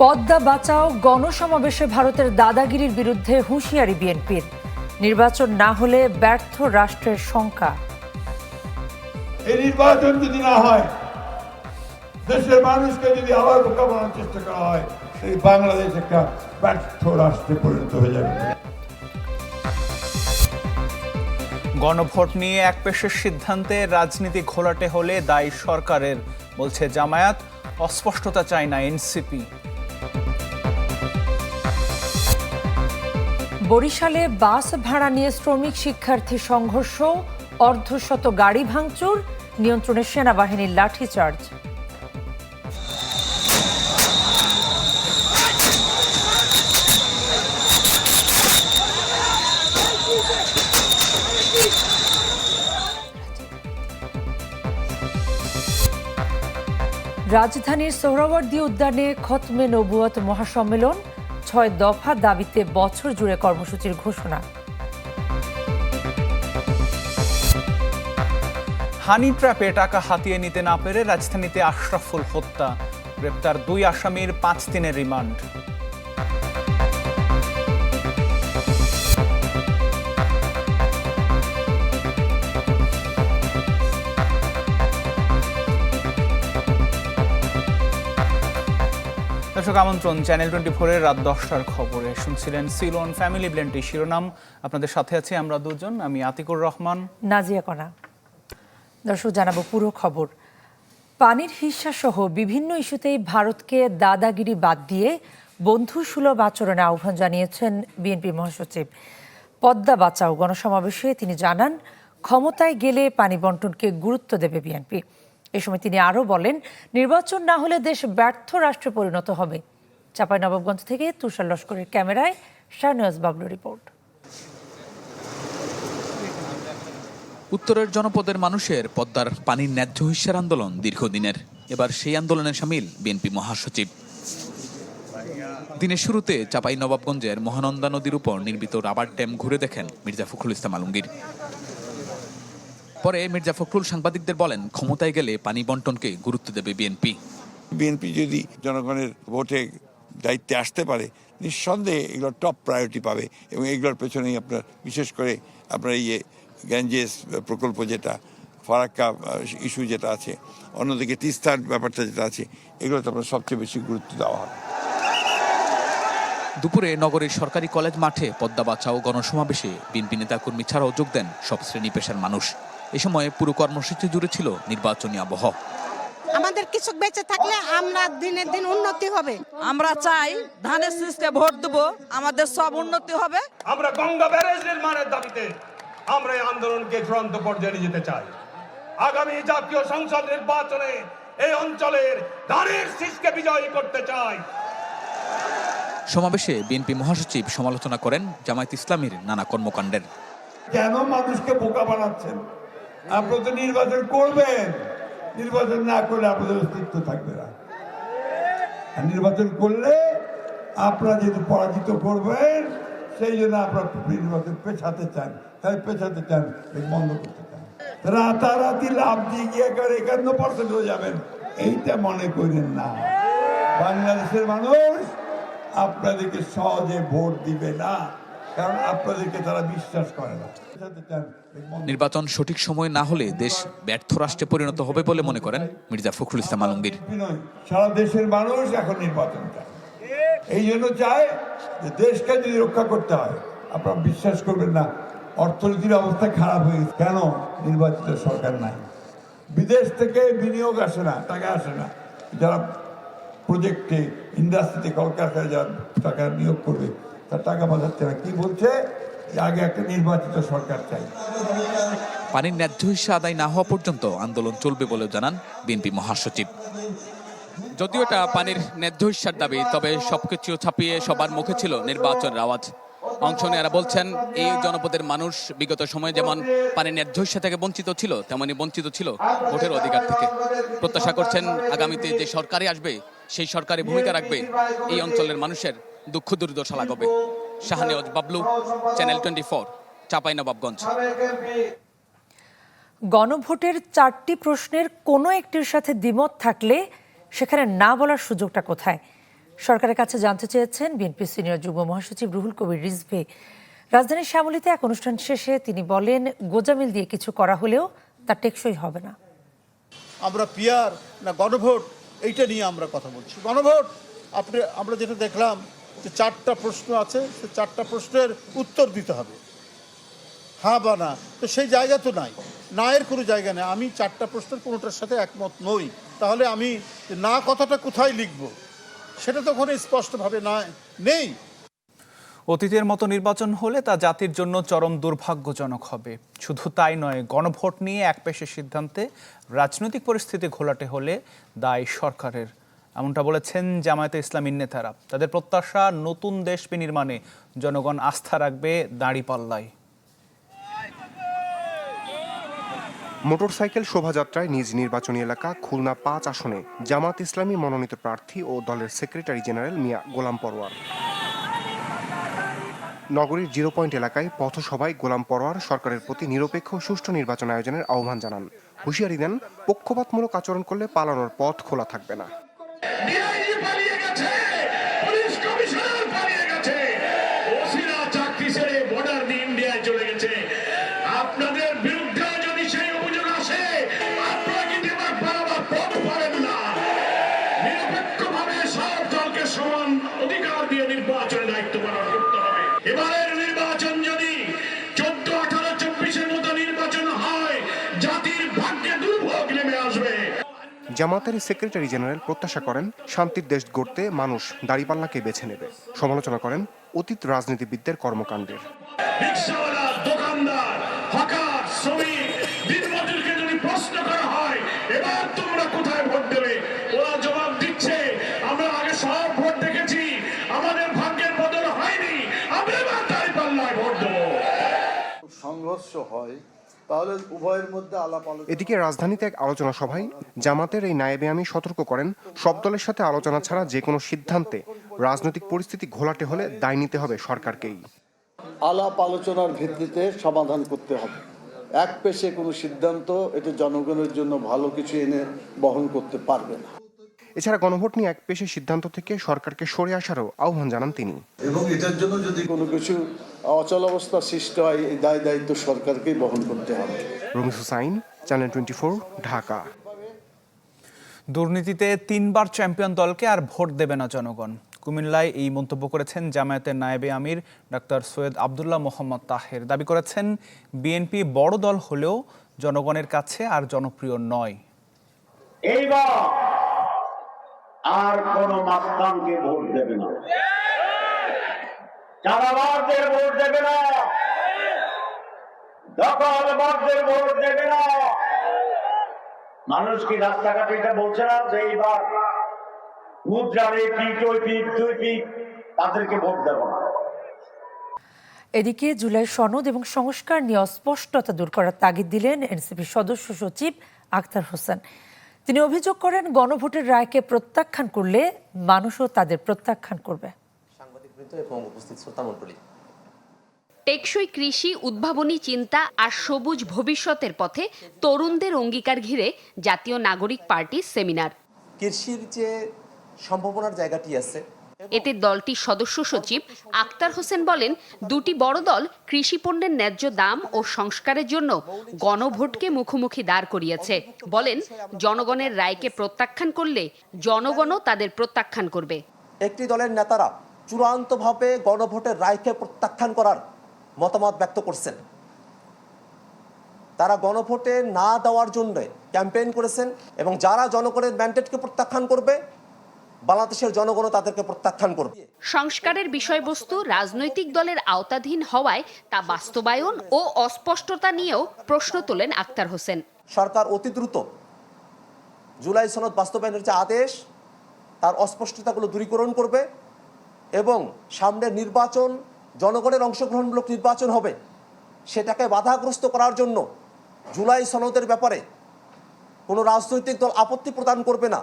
পদ্মা বাঁচাও গণসমাবেশে ভারতের দাদাগিরির বিরুদ্ধে হুঁশিয়ারি বিএনপির। নির্বাচন না হলে ব্যর্থ রাষ্ট্রের শঙ্কা। এই নির্বাচন যদি না হয় দেশের মানুষকে যদি আবার বোকা বানানোর চেষ্টা করা হয় এই বাংলাদেশ একটা ব্যর্থ রাষ্ট্রে পরিণত হয়ে যাবে। গণভোট নিয়ে এক পেশের সিদ্ধান্তে রাজনীতি ঘোলাটে হলে দায়ী সরকারের বলছে জামায়াত। অস্পষ্টতা চায় না এনসিপি। বরিশালে বাস ভাড়া নিয়ে শ্রমিক শিক্ষার্থী সংঘর্ষ, অর্ধশত গাড়ি ভাঙচুর, নিয়ন্ত্রণে সেনাবাহিনীর লাঠিচার্জ। রাজধানীর সোহরাওয়ার্দী উদ্যানে খতমে নবুয়ত মহাসম্মেলন। ছয় দফা দাবিতে বছর জুড়ে কর্মসূচির ঘোষণা। হানি ট্র্যাপে টাকা হাতিয়ে নিতে না পেরে রাজধানীতে আশরাফুল হত্যা। গ্রেপ্তার দুই আসামির পাঁচ দিনের রিমান্ড। দর্শক আমন্ত্রণ চ্যানেল টোয়েন্টি ফোরের রাত দশটার খবরে। শুনছিলেন সিলোন ফ্যামিলি ব্লেন্টি শিরোনাম। আপনাদের সাথে আছি আমরা দুজন, আমি আতিকুর রহমান। নাজিয়া কণা দর্শক, জানাব পুরো খবর। পানির হিস্সা সহ বিভিন্ন ইস্যুতেই ভারতকে দাদাগিরি বাদ দিয়ে বন্ধু সুলভ আচরণে আহ্বান জানিয়েছেন বিএনপি মহাসচিব। পদ্মা বাঁচাও গণসমাবেশে তিনি জানান, ক্ষমতায় গেলে পানি বন্টনকে গুরুত্ব দেবে বিএনপি এ সময় তিনি আরও বলেন, নির্বাচন না হলে দেশ ব্যর্থ রাষ্ট্রে পরিণত হবে। চাঁপাইনবাবগঞ্জ থেকে তুষার লস্করের ক্যামেরায় শাহনওয়াজ বাবলু রিপোর্ট। উত্তরের জনপদের মানুষের পদ্মার পানির ন্যায্য হিস্যার আন্দোলন দীর্ঘদিনের। এবার সেই আন্দোলনে সামিল বিএনপি মহাসচিব। দিনের শুরুতে চাপাই নবাবগঞ্জের মহানন্দা নদীর উপর নির্মিত রাবার ড্যাম ঘুরে দেখেন মির্জা ফখরুল ইসলাম আলমগীর। পরে মির্জা ফখরুল সাংবাদিকদের বলেন ক্ষমতায় গেলে পানি বন্টনকে গুরুত্ব দেবে বিএনপি বিএনপি যদি জনগণের ভোটে দায়িত্বে আসতে পারে নিঃসন্দেহে এগুলো টপ প্রায়োরিটি পাবে এবং এগুলোর পেছনেই আপনার বিশেষ করে আপনার ইয়ে গ্যাঞ্জেস প্রকল্প যেটা ফারাক্কা ইস্যু যেটা আছে অন্যদিকে তিস্তার ব্যাপারটা যেটা আছে এগুলোতে আপনার সবচেয়ে বেশি গুরুত্ব দেওয়া হবে। দুপুরে নগরীর সরকারি কলেজ মাঠে পদ্মা বাঁচাও গণসমাবেশে বিএনপি নেতাকর্মী ছাড়াও যোগ দেন সব শ্রেণি পেশার মানুষ। এ সময় পুরো কর্মসূচি জুড়ে ছিল নির্বাচনী আবহ। আমাদের কৃষক বেঁচে থাকলে আমরা দিনের দিন উন্নতি হবে। আমরা চাই ধানের শীষকে ভোট দেবো আমাদের সব উন্নতি হবে। আমরা গঙ্গা ব্যারেজ নির্মাণের দাবিতে আমরা এই আন্দোলনকে চূড়ান্ত পর্যায়ে নিয়ে যেতে চাই। আগামী জাতীয় সংসদ নির্বাচনে এই অঞ্চলের ধানের শীষকে বিজয়ী করতে চাই। সমাবেশে বিএনপি মহাসচিব সমালোচনা করেন জামায়াত ইসলামীর নানা কর্মকাণ্ডের। কেন মানুষকে বোকা বানাচ্ছেন? আপনারা তো নির্বাচন করবেন। নির্বাচন না করলে আপনাদের অস্তিত্ব থাকবে না। নির্বাচন করলে আপনারা যেহেতু পরাজিত করবেন, সেই জন্য আপনারা নির্বাচন পেছাতে চান। তাই পেছাতে চান বন্ধ করতে চান। রাতারাতি লাভ দিয়ে গিয়ে একেবারে একান্ন পার্সেন্ট হয়ে যাবেন। এইটা মনে করেন না। বাংলাদেশের মানুষ আপনাদেরকে সহজে ভোট দিবে না। কারণ আপনাদেরকে তারা বিশ্বাস করে না। নির্বাচন সঠিক সময় না হলে দেশ ব্যর্থ রাষ্ট্রে পরিণত হবে বলে মনে করেন মির্জা ফখরুল ইসলাম আলমগীর। সারা দেশের মানুষ এখন নির্বাচন চায় এই জন্য চায় যে দেশকে যদি রক্ষা করতে হয় আপনারা বিশ্বাস করবেন না অর্থনীতির অবস্থা খারাপ হয়ে গেছে। কেন? নির্বাচিত সরকার নাই। বিদেশ থেকে বিনিয়োগ আসে না টাকা আসে না। যারা প্রজেক্টে ইন্ডাস্ট্রিতে কলকারখানায় যারা টাকা নিয়োগ করবে তার টাকা কি বলছে? আগে একটা নির্বাচিত সরকার চাই। পানির ন্যায্য হিস্যা আদায় না হওয়া পর্যন্ত আন্দোলন চলবে বলে জানান বিএনপি মহাসচিব। যদিও এটা পানির ন্যায্য হিস্যার দাবি, তবে সবকিছু ছাপিয়ে সবার মুখে ছিল নির্বাচনের আওয়াজ। অংশ নেয়ারা বলছেন, এই জনপদের মানুষ বিগত সময়ে যেমন পানির ন্যায্য থেকে বঞ্চিত ছিল, তেমনি বঞ্চিত ছিল ভোটের অধিকার থেকে। প্রত্যাশা করছেন, আগামীতে যে সরকারে আসবে, সেই সরকারি ভূমিকা রাখবে এই অঞ্চলের মানুষের দুঃখ দুর্দশা লাগবে Shahnewaz Bablu channel twenty four Chapainawabganj গণভোটের চারটি প্রশ্নের কোনো একটির সাথে দ্বিমত থাকলে সেখানে না বলার সুযোগটা কোথায়? সরকারের কাছে জানতে চেয়েছেন বিএনপি সিনিয়র যুগ্ম মহাসচিব রুহুল কবির রিজভে। রাজধানীর শ্যামলীতে এক অনুষ্ঠান শেষে তিনি বলেন গোজামিল দিয়ে কিছু করা হলেও তা টেকসই হবে না। আমরা পিয়ার না গণভোট এইটা নিয়ে আমরা কথা বলছি। গণভোট আপনি আমরা যেটা দেখলাম যে চারটা প্রশ্ন আছে, সে চারটা প্রশ্নের উত্তর দিতে হবে। হ্যাঁ বা না? তো সেই জায়গা তো নাই। না এর কোনো জায়গা নেই। আমি চারটা প্রশ্নের কোনোটার সাথে একমত নই। তাহলে আমি না কথাটা কোথায় লিখব? সেটা তো ওখানে স্পষ্টভাবে না নেই। অতীতের মতো নির্বাচন হলে তা জাতির জন্য চরম দুর্ভাগ্যজনক হবে। শুধু তাই নয়, গণভোট নিয়ে এক পেশের সিদ্ধান্তে রাজনৈতিক পরিস্থিতি ঘোলাটে হলে দায় সরকারের। এমনটা বলেছেন জামায়াতে ইসলামীর নেতারা। তাদের প্রত্যাশা, নতুন দেশ বিনির্মাণে জনগণ আস্থা রাখবে দাঁড়িপাল্লায়। মোটরসাইকেল শোভাযাত্রায় নিজ নির্বাচনী এলাকা খুলনা পাঁচ আসনে জামাত ইসলামী মনোনীত প্রার্থী ও দলের সেক্রেটারি জেনারেল মিয়া গোলাম পরোয়ার। নগরীর জিরো পয়েন্ট এলাকায় পথসভায় গোলাম পরোয়ার সরকারের প্রতি নিরপেক্ষ সুষ্ঠু নির্বাচন আয়োজনের আহ্বান জানান। হুঁশিয়ারি দেন, পক্ষপাতমূলক আচরণ করলে পালানোর পথ খোলা থাকবে না। Yeah. জামাতের সেক্রেটারি জেনারেল প্রত্যাশা করেন শান্তির দেশ গড়তে মানুষ দাঁড়িপাল্লাকে বেছে নেবে। সমালোচনা করেন অতীত রাজনীতিবিদদের কর্মকাণ্ডের। রিক্সাওয়ালা দোকানদার হকার শ্রমিক দিনমজুরকে যদি প্রশ্ন করা হয় এবার তোমরা কোথায় ভোট দেবে? ওরা জবাব দিচ্ছে আমরা আগে সব ভোট দেখেছি আমাদের ভাগ্যের বদল হয়নি আমরা এবার দাঁড়িপাল্লায় ভোট দেবো। সংঘর্ষ হয় তাহলে উভয়ের মধ্যে আলাপ আলোচনা এদিকে রাজধানীতে এক আলোচনা সভায় জামাতের এই নায়েবে আমি সতর্ক করেন সব দলের সাথে আলোচনা ছাড়া যে কোনো সিদ্ধান্তে রাজনৈতিক পরিস্থিতি ঘোলাটে হলে দায় নিতে হবে সরকারকেই। আলাপ আলোচনার ভিত্তিতে সমাধান করতে হবে। এক পেশে কোনো সিদ্ধান্ত এটি জনগণের জন্য ভালো কিছু এনে বহন করতে পারবে না। এছাড়া গণভোট নিয়ে এক পেশের সিদ্ধান্ত থেকে সরকারকে সরে আসারও আহ্বান জানান তিনি। এবং এটার জন্য যদি কোনো কিছু অচল অবস্থা সৃষ্টি হয় এই দায় দায়িত্ব সরকারকেই বহন করতে হবে। Ramis Hussain channel twenty Dhaka. দুর্নীতিতে তিনবার চ্যাম্পিয়ন দলকে আর ভোট দেবে না জনগণ। কুমিল্লায় এই মন্তব্য করেছেন জামায়াতের নায়েবে আমির ডাক্তার সৈয়দ আবদুল্লাহ মোহাম্মদ তাহের। দাবি করেছেন বিএনপি বড় দল হলেও জনগণের কাছে আর জনপ্রিয় নয়। এইবার আর কোন মাস্তানকে ভোট দেবে না। চাঁদাবাজদের ভোট দেবে না। দখলবাজদের ভোট দেবে না। মানুষ কি রাস্তাঘাটে এটা বলছে না যে এইবার মুদ্রারে পিঠ ওই পিঠ দুই পিঠ তাদেরকে ভোট দেবো না। এদিকে জুলাই সনদ এবং সংস্কার নিয়ে অস্পষ্টতা দূর করার তাগিদ দিলেন এনসিপির সদস্য সচিব আখতার হোসেন। তিনি অভিযোগ করেন গণভোটের রায়কে প্রত্যাখ্যান করলে মানুষও তাদের প্রত্যাখ্যান করবে। টেকসই কৃষি উদ্ভাবনী চিন্তা আর সবুজ ভবিষ্যতের পথে তরুণদের অঙ্গীকার ঘিরে জাতীয় নাগরিক পার্টি সেমিনার। কৃষির যে সম্ভাবনার জায়গাটি আছে এতে দলটির সদস্য সচিব আক্তার হোসেন বলেন, দুটি বড় দল কৃষি পণ্যের ন্যায্য দাম ও সংস্কারের জন্য গণভোটকে মুখোমুখি দাঁড় করিয়েছে। বলেন, জনগণের রায়কে প্রত্যাখ্যান করলে জনগণও তাদের প্রত্যাখ্যান করবে। একটি দলের নেতারা চূড়ান্তভাবে গণভোটের রায়কে প্রত্যাখ্যান করার মতামত ব্যক্ত করছেন। তারা গণভোটে না দেওয়ার জন্য ক্যাম্পেইন করেছেন এবং যারা জনগণের ম্যান্ডেটকে প্রত্যাখ্যান করবে বাংলাদেশের জনগণও তাদেরকে প্রত্যাখ্যান করবে। সংস্কারের বিষয়বস্তু রাজনৈতিক দলের আওতাধীন হওয়ায় তা বাস্তবায়ন ও অস্পষ্টতা নিয়েও প্রশ্ন তোলেন আক্তার হোসেন। সরকার অতি দ্রুত জুলাই সনদ বাস্তবায়নের যে আদেশ তার অস্পষ্টতাগুলো দূরীকরণ করবে এবং সামনের নির্বাচন জনগণের অংশগ্রহণমূলক নির্বাচন হবে সেটাকে বাধাগ্রস্ত করার জন্য জুলাই সনদের ব্যাপারে কোনো রাজনৈতিক দল আপত্তি প্রদান করবে না।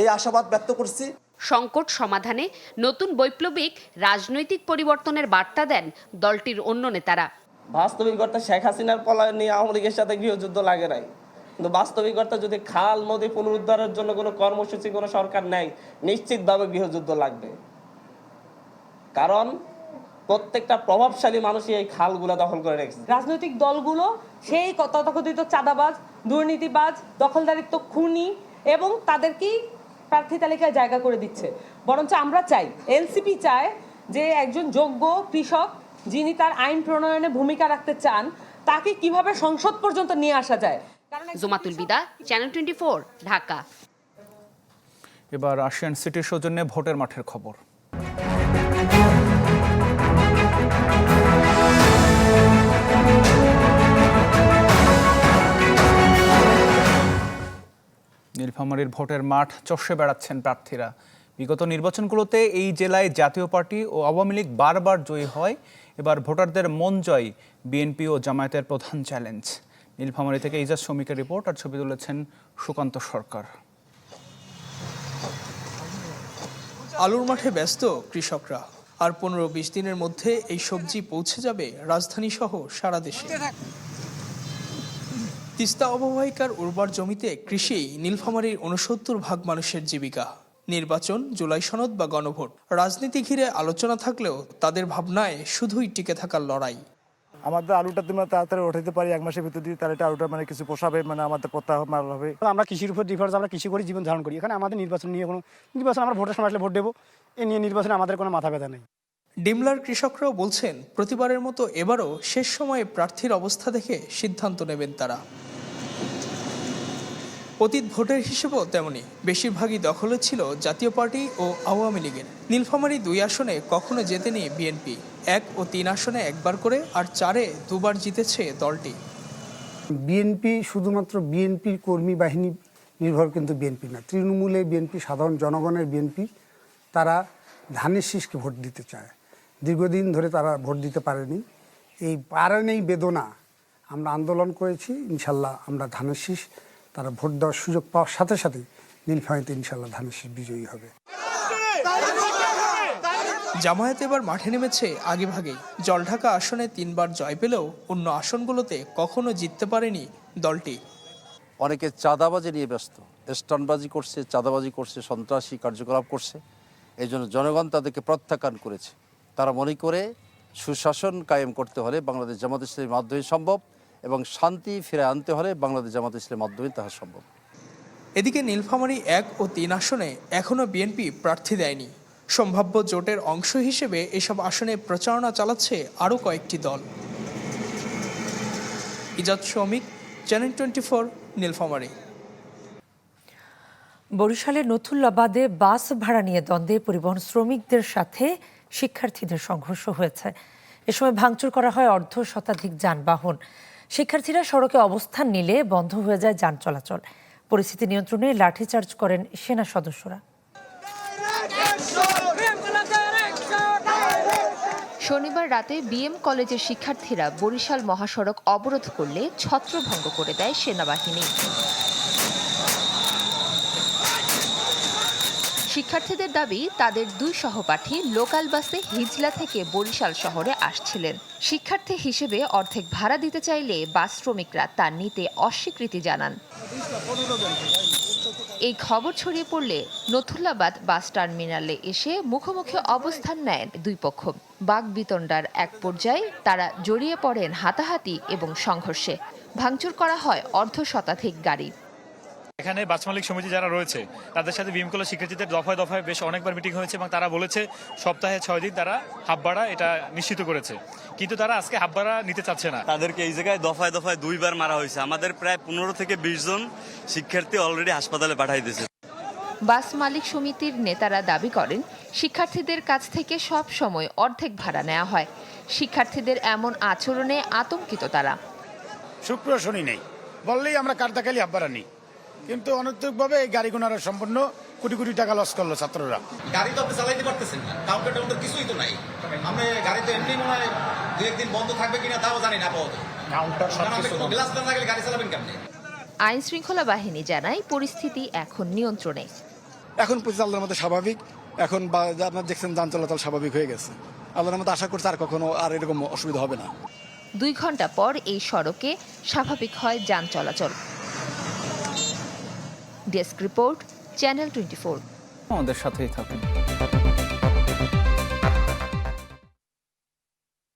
এই আশাবাদ ব্যক্ত করছি। সংকট সমাধানে নতুন বৈপ্লবিক রাজনৈতিক পরিবর্তনের বার্তা দেন দলটির অন্য নেতারা। বাস্তবিক অর্থে শেখ হাসিনার পলায়ন নিয়ে আওয়ামী লীগের সাথে গৃহযুদ্ধ লাগে নাই। কিন্তু বাস্তবিকতা যদি খাল নদী পুনরুদ্ধারের জন্য কোনো কর্মসূচি কোনো সরকার নেয় নিশ্চিতভাবে গৃহযুদ্ধ লাগবে। কারণ প্রত্যেকটা প্রভাবশালী মানুষই এই খালগুলো দখল করে রেখেছে। রাজনৈতিক দলগুলো সেই তথাকথিত চাঁদাবাজ দুর্নীতিবাজ দখলদারিত্ব খুনি এবং তাদেরকেই প্রার্থী তালিকায় জায়গা করে দিচ্ছে। বরঞ্চ আমরা চাই এনসিপি চায় যে একজন যোগ্য কৃষক যিনি তার আইন প্রণয়নে ভূমিকা রাখতে চান তাকে কীভাবে সংসদ পর্যন্ত নিয়ে আসা যায়? কারণ জোমাতুল বিদা চ্যানেল টোয়েন্টি ঢাকা। এবার রাশিয়ান সিটির সৌজন্যে ভোটের মাঠের খবর। নীলফামারীর ভোটের মাঠ চষে বেড়াচ্ছেন প্রার্থীরা। বিগত নির্বাচনগুলোতে এই জেলায় জাতীয় পার্টি ও আওয়ামী লীগ বারবার জয়ী হয়। এবার ভোটারদের মন জয় বিএনপি ও জামায়াতের প্রধান চ্যালেঞ্জ। নীলফামারী থেকে ইজাজ শ্রমিকের রিপোর্ট আর ছবি তুলেছেন সুকান্ত সরকার। আলুর মাঠে ব্যস্ত কৃষকরা। আর পনেরো বিশ দিনের মধ্যে এই সবজি পৌঁছে যাবে রাজধানী সহ সারা দেশে। তিস্তা অববাহিকার উর্বর জমিতে কৃষি নীলফামারীর উনসত্তর ভাগ মানুষের জীবিকা। নির্বাচন জুলাই সনদ বা গণভোট। রাজনীতি ঘিরে আলোচনা থাকলেও তাদের ভাবনায় শুধুই টিকে থাকার লড়াই। আমাদের আলুটা তুমি তাড়াতাড়ি উঠাইতে পারি এক মাসের ভিতর দিয়ে তাহলে এটা আলুটা মানে কিছু পোষাবে মানে আমাদের প্রত্যাহ মার হবে। আমরা কৃষির উপর ডিফারেন্স আমরা কৃষি করে জীবন ধারণ করি। এখানে আমাদের নির্বাচন নিয়ে কোনো নির্বাচন আমরা ভোটের সময় আসলে ভোট দেবো। এ নিয়ে নির্বাচনে আমাদের কোনো মাথা ব্যথা নেই। ডিমলার কৃষকরাও বলছেন, প্রতিবারের মতো এবারও শেষ সময়ে প্রার্থীর অবস্থা দেখে সিদ্ধান্ত নেবেন তারা। অতীত ভোটের হিসেবেও তেমনি, বেশিরভাগই দখলে ছিল জাতীয় পার্টি ও আওয়ামী লীগের। নীলফামারী দুই আসনে কখনো জেতেনি বিএনপি। এক ও তিন আসনে একবার করে আর চারে দুবার জিতেছে দলটি। বিএনপি শুধুমাত্র বিএনপির কর্মী বাহিনী নির্ভর কিন্তু বিএনপি না। তৃণমূলে বিএনপি, সাধারণ জনগণের বিএনপি, তারা ধানের শীষকে ভোট দিতে চায়। দীর্ঘদিন ধরে তারা ভোট দিতে পারেনি। এই পারেনি বেদনা আমরা আন্দোলন করেছি ইনশাল্লাহ আমরা ধানের শীষ তারা ভোট দেওয়ার সুযোগ পাওয়ার সাথে সাথে নীলফামারীতে ইনশাল্লাহ ধানের শীষ বিজয়ী হবে। জামায়াত এবার মাঠে নেমেছে আগেভাগেই জলঢাকা আসনে তিনবার জয় পেলেও অন্য আসনগুলোতে কখনো জিততে পারেনি দলটি। অনেকে চাঁদাবাজি নিয়ে ব্যস্ত। স্টানবাজি করছে চাঁদাবাজি করছে সন্ত্রাসী কার্যকলাপ করছে। এই জন্য জনগণ তাদেরকে প্রত্যাখ্যান করেছে। তারা মনে করে সুশাসন কায়েম করতে হলে বাংলাদেশ জামাত ইসলামের মাধ্যমে সম্ভব এবং শান্তি ফিরে আনতে হলে বাংলাদেশ জামাত ইসলামের মাধ্যমে তাহা সম্ভব। এদিকে নীলফামারী এক ও তিন আসনে এখনও বিএনপি প্রার্থী দেয়নি। সম্ভাব্য জোটের অংশ হিসেবে এসব আসনে প্রচারণা চালাচ্ছে আরও কয়েকটি দল। ইজাদ শ্রমিক চ্যানেল টোয়েন্টি ফোর নীলফামারী। বরিশালের নথুল্লাবাদে বাস ভাড়া নিয়ে দ্বন্দ্বে পরিবহন শ্রমিকদের সাথে শিক্ষার্থীদের সংঘর্ষ হয়েছে। এ সময় ভাঙচুর করা হয় অর্ধ শতাধিক যানবাহন। শিক্ষার্থীরা সড়কে অবস্থান নিলে বন্ধ হয়ে যায় যান চলাচল। পরিস্থিতি নিয়ন্ত্রণে লাঠিচার্জ করেন সেনা সদস্যরা। শনিবার রাতে বিএম কলেজের শিক্ষার্থীরা বরিশাল মহাসড়ক অবরোধ করলে ছত্রভঙ্গ করে দেয় সেনাবাহিনী। শিক্ষার্থীদের দাবি, তাদের দুই সহপাঠী লোকাল বাসে হিজলা থেকে বরিশাল শহরে আসছিলেন। শিক্ষার্থী হিসেবে অর্ধেক ভাড়া দিতে চাইলে বাস শ্রমিকরা তা নিতে অস্বীকৃতি জানান। এই খবর ছড়িয়ে পড়লে নথুল্লাবাদ বাস টার্মিনালে এসে মুখোমুখি অবস্থান নেন দুই পক্ষ। বাগবিতণ্ডার এক পর্যায়ে তারা জড়িয়ে পড়েন হাতাহাতি এবং সংঘর্ষে। ভাঙচুর করা হয় অর্ধ শতাধিক গাড়ি। এখানে বাস মালিক সমিতি যারা রয়েছে তাদের সাথে বিমকলা শিক্ষার্থীদের দফায় দফায় বেশ অনেকবার মিটিং হয়েছে এবং তারা বলেছে সপ্তাহে ছয় দিন তারা হাফ ভাড়া এটা নিশ্চিত করেছে। কিন্তু তারা আজকে হাফ ভাড়া নিতে চাচ্ছে না। তাদেরকে এই জায়গায় দফায় দফায় দুইবার মারা হয়েছে। আমাদের প্রায় পনেরো থেকে বিশ জন শিক্ষার্থী অলরেডি হাসপাতালে পাঠাই দিয়েছে। বাস মালিক সমিতির নেতারা দাবি করেন শিক্ষার্থীদের কাছ থেকে সব সময় অর্ধেক ভাড়া নেওয়া হয়। শিক্ষার্থীদের এমন আচরণে আতঙ্কিত তারা। শুক্র শনি নেই। বললেই আমরা কার্তাকালি আব্বারা নিই। কিন্তু অনৈতিকভাবে এই গাড়ি গাড়িগুনারা সম্পূর্ণ কোটি কোটি টাকা লস করল ছাত্ররা। গাড়ি তো আপনি চালাইতে পারতেছেন না। কাউন্টার টাউন্টার কিছুই তো নাই। আমি গাড়িতে এমনি মনে হয় দু একদিন বন্ধ থাকবে কিনা তাও জানি না আপাতত। গ্লাস না থাকলে গাড়ি চালাবেন কেমনে? আইন শৃঙ্খলা বাহিনী জানায় পরিস্থিতি এখন নিয়ন্ত্রণে। এখন পরিস্থিতি আল্লাহর মতো স্বাভাবিক। এখন বা- যা আপনার দেখছেন যান চলাচল স্বাভাবিক হয়ে গেছে। আল্লাহর মতো আশা করছে আর কখনো আর এরকম অসুবিধা হবে না। দুই ঘণ্টা পর এই সড়কে স্বাভাবিক হয় যান চলাচল। Desk report channel twenty four. আমাদের সাথেই থাকুন।